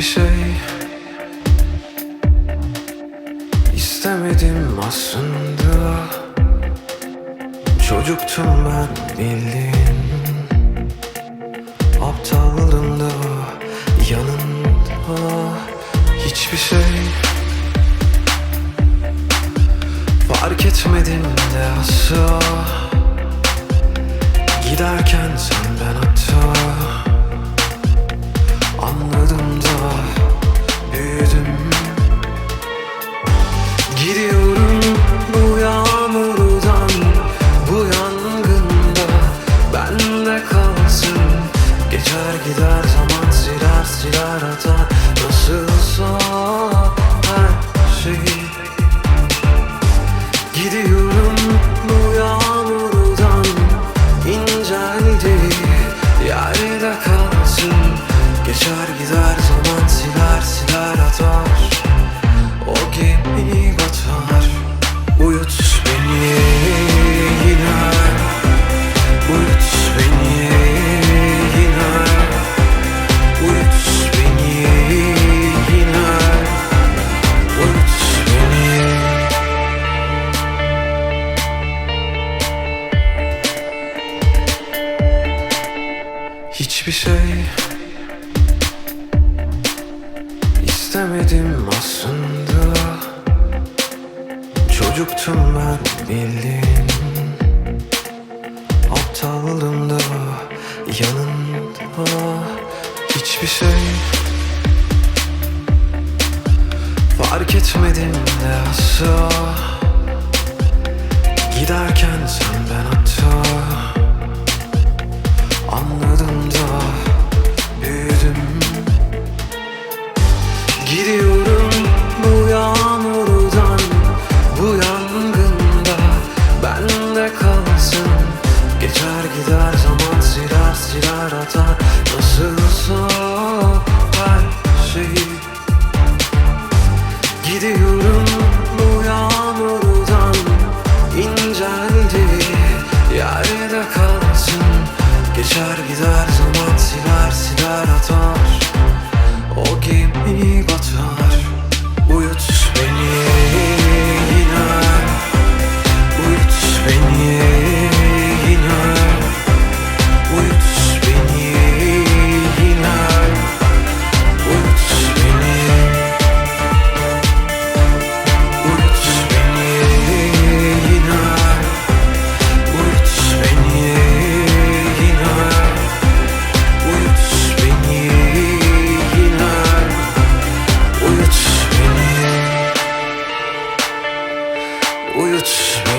hiçbir şey istemedim aslında. Çocuktum ben bildiğin Aptallığımda yanında hiçbir şey Fark etmedim de asla. Giderken senden hatta Geçer gider zaman siler siler atar. O gemi batar. Uyut beni yine. Uyut beni yine. Uyut beni yine. Uyut beni. Hiçbir şey istemedim aslında. Çocuktum ben bildim Aptaldım da yanında Hiçbir şey Fark etmedim de asla. Giderken senden hatta. Gidiyorum bu yağmurdan Bu yangında bende kalsın. Geçer gider zaman siler siler atar. Nasılsa her şeyi Gidiyorum bu yağmurdan inceldi Yerde kalsın. Geçer gider church.